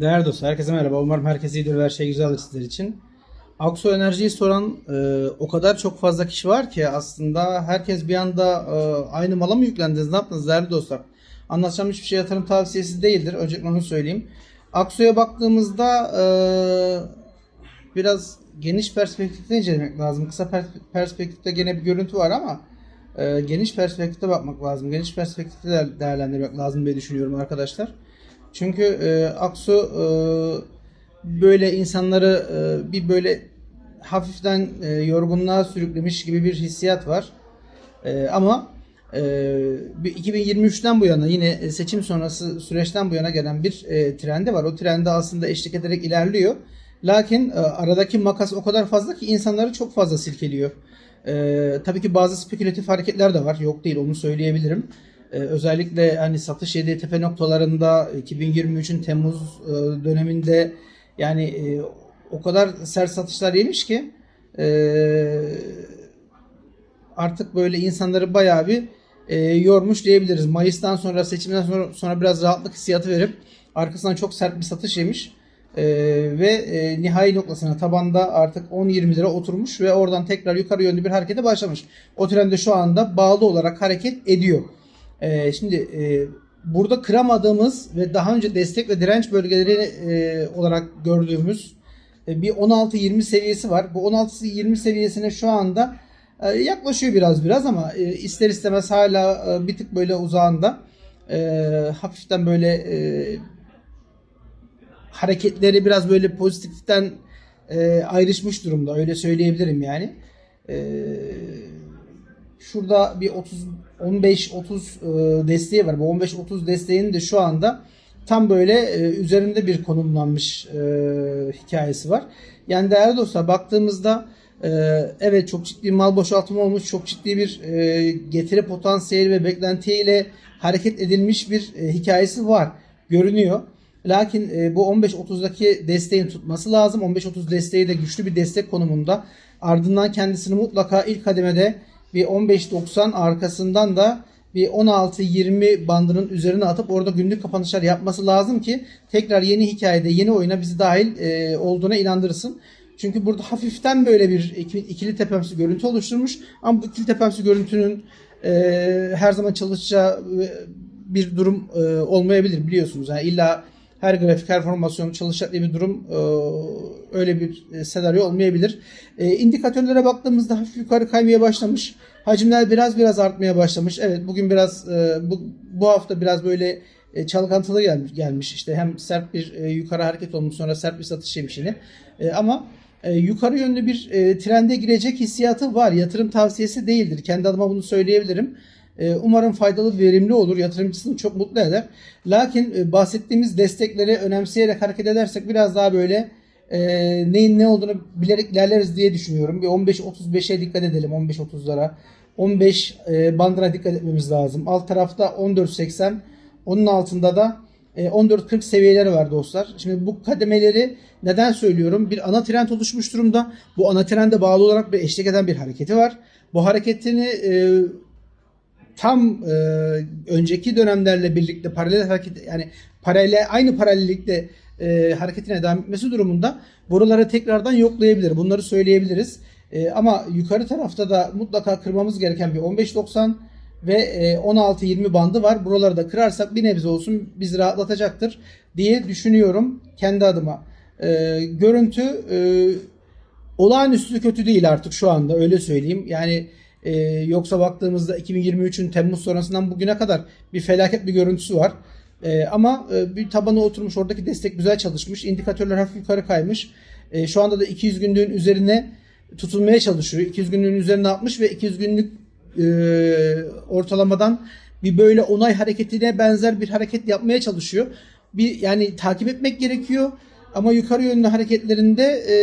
Değerli dostlar, herkese merhaba. Umarım herkes iyidir ve her şey güzeldir sizler için. Aksu Enerji'yi soran e, o kadar çok fazla kişi var ki aslında herkes bir anda e, aynı mala mı yüklendiniz, ne yaptınız değerli dostlar? Anlatacağım hiçbir şey yatırım tavsiyesi değildir. Öncelikle onu söyleyeyim. Aksu'ya baktığımızda e, biraz geniş perspektifte incelemek lazım. Kısa per- perspektifte gene bir görüntü var ama e, geniş perspektifte bakmak lazım. Geniş perspektifte de- değerlendirmek lazım diye düşünüyorum arkadaşlar. Çünkü e, Aksu e, böyle insanları e, bir böyle hafiften e, yorgunluğa sürüklemiş gibi bir hissiyat var. E, ama e, bir 2023'ten bu yana yine seçim sonrası süreçten bu yana gelen bir e, trendi var. O trende aslında eşlik ederek ilerliyor. Lakin e, aradaki makas o kadar fazla ki insanları çok fazla silkeliyor. E, tabii ki bazı spekülatif hareketler de var. Yok değil onu söyleyebilirim. Ee, özellikle hani satış yediği tepe noktalarında 2023'ün Temmuz e, döneminde yani e, o kadar sert satışlar yemiş ki e, artık böyle insanları bayağı bir yormuş diyebiliriz. Mayıs'tan sonra seçimden sonra, sonra biraz rahatlık hissiyatı verip arkasından çok sert bir satış yemiş. E, ve e, nihai noktasına tabanda artık 10-20 lira oturmuş ve oradan tekrar yukarı yönlü bir harekete başlamış. O trende şu anda bağlı olarak hareket ediyor. Ee, şimdi e, burada kıramadığımız ve daha önce destek ve direnç bölgeleri e, olarak gördüğümüz e, bir 16-20 seviyesi var. Bu 16-20 seviyesine şu anda e, yaklaşıyor biraz biraz ama e, ister istemez hala e, bir tık böyle uzağında. E, hafiften böyle e, hareketleri biraz böyle pozitiften e, ayrışmış durumda. Öyle söyleyebilirim yani. Eee şurada bir 30 15 30 desteği var. Bu 15 30 desteğinin de şu anda tam böyle e, üzerinde bir konumlanmış e, hikayesi var. Yani değerli dostlar baktığımızda e, evet çok ciddi mal boşaltımı olmuş, çok ciddi bir e, getiri potansiyeli ve beklentiyle hareket edilmiş bir e, hikayesi var. Görünüyor. Lakin e, bu 15-30'daki desteğin tutması lazım. 15-30 desteği de güçlü bir destek konumunda. Ardından kendisini mutlaka ilk kademede bir 15.90 arkasından da bir 16-20 bandının üzerine atıp orada günlük kapanışlar yapması lazım ki tekrar yeni hikayede yeni oyuna bizi dahil e, olduğuna inandırsın. Çünkü burada hafiften böyle bir ikili, tepemsi görüntü oluşturmuş. Ama bu ikili tepemsi görüntünün e, her zaman çalışacağı bir durum e, olmayabilir biliyorsunuz. Yani illa her grafik her formasyon çalışacak diye bir durum e, öyle bir e, senaryo olmayabilir. E, indikatörlere baktığımızda hafif yukarı kaymaya başlamış. Hacimler biraz biraz artmaya başlamış. Evet bugün biraz bu, bu hafta biraz böyle çalkantılı gelmiş, gelmiş. İşte hem sert bir yukarı hareket olmuş sonra sert bir satış yemiş yine. E, ama yukarı yönlü bir trende girecek hissiyatı var. Yatırım tavsiyesi değildir. Kendi adıma bunu söyleyebilirim. E, umarım faydalı, verimli olur. Yatırımcısını çok mutlu eder. Lakin e, bahsettiğimiz destekleri önemseyerek hareket edersek biraz daha böyle e, neyin ne olduğunu bilerek ilerleriz diye düşünüyorum. Bir 15-35'e dikkat edelim 15-30'lara. 15 e, bandına dikkat etmemiz lazım. Alt tarafta 14.80 onun altında da e, 14.40 seviyeleri var dostlar. Şimdi bu kademeleri neden söylüyorum? Bir ana trend oluşmuş durumda. Bu ana trende bağlı olarak bir eşlik eden bir hareketi var. Bu hareketini e, tam e, önceki dönemlerle birlikte paralel hareket yani paralel aynı paralellikte e, hareketine devam etmesi durumunda buraları tekrardan yoklayabilir. Bunları söyleyebiliriz. E, ama yukarı tarafta da mutlaka kırmamız gereken bir 15.90 ve e, 16-20 bandı var. Buraları da kırarsak bir nebze olsun bizi rahatlatacaktır diye düşünüyorum kendi adıma. E, görüntü e, olağanüstü kötü değil artık şu anda öyle söyleyeyim. Yani e, yoksa baktığımızda 2023'ün Temmuz sonrasından bugüne kadar bir felaket bir görüntüsü var. E, ama e, bir tabana oturmuş oradaki destek güzel çalışmış. İndikatörler hafif yukarı kaymış. E, şu anda da 200 günlüğün üzerine tutulmaya çalışıyor. 200 günlüğün üzerine atmış ve 200 günlük e, ortalamadan bir böyle onay hareketine benzer bir hareket yapmaya çalışıyor. Bir yani takip etmek gerekiyor. Ama yukarı yönlü hareketlerinde e,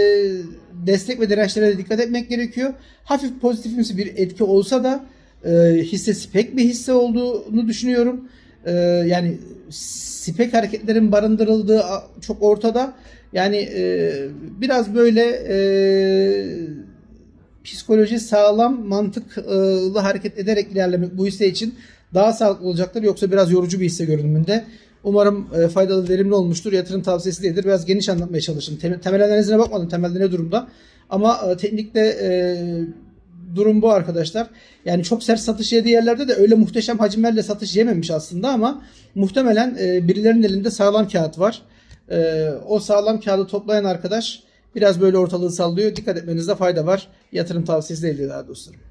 destek ve dirençlere de dikkat etmek gerekiyor. Hafif pozitifimsi bir etki olsa da e, hissesi pek bir hisse olduğunu düşünüyorum. E, yani spek hareketlerin barındırıldığı çok ortada. Yani e, biraz böyle e, psikoloji sağlam, mantıklı hareket ederek ilerlemek bu hisse için daha sağlıklı olacaktır. Yoksa biraz yorucu bir hisse görünümünde. Umarım e, faydalı, verimli olmuştur. Yatırım tavsiyesi değildir. Biraz geniş anlatmaya çalıştım. Tem- temel analizine bakmadım. Temelde ne durumda. Ama e, teknikte e, durum bu arkadaşlar. Yani çok sert satış yediği yerlerde de öyle muhteşem hacimlerle satış yememiş aslında ama muhtemelen e, birilerinin elinde sağlam kağıt var. E, o sağlam kağıdı toplayan arkadaş biraz böyle ortalığı sallıyor. Dikkat etmenizde fayda var. Yatırım tavsiyesi değildir daha dostlarım.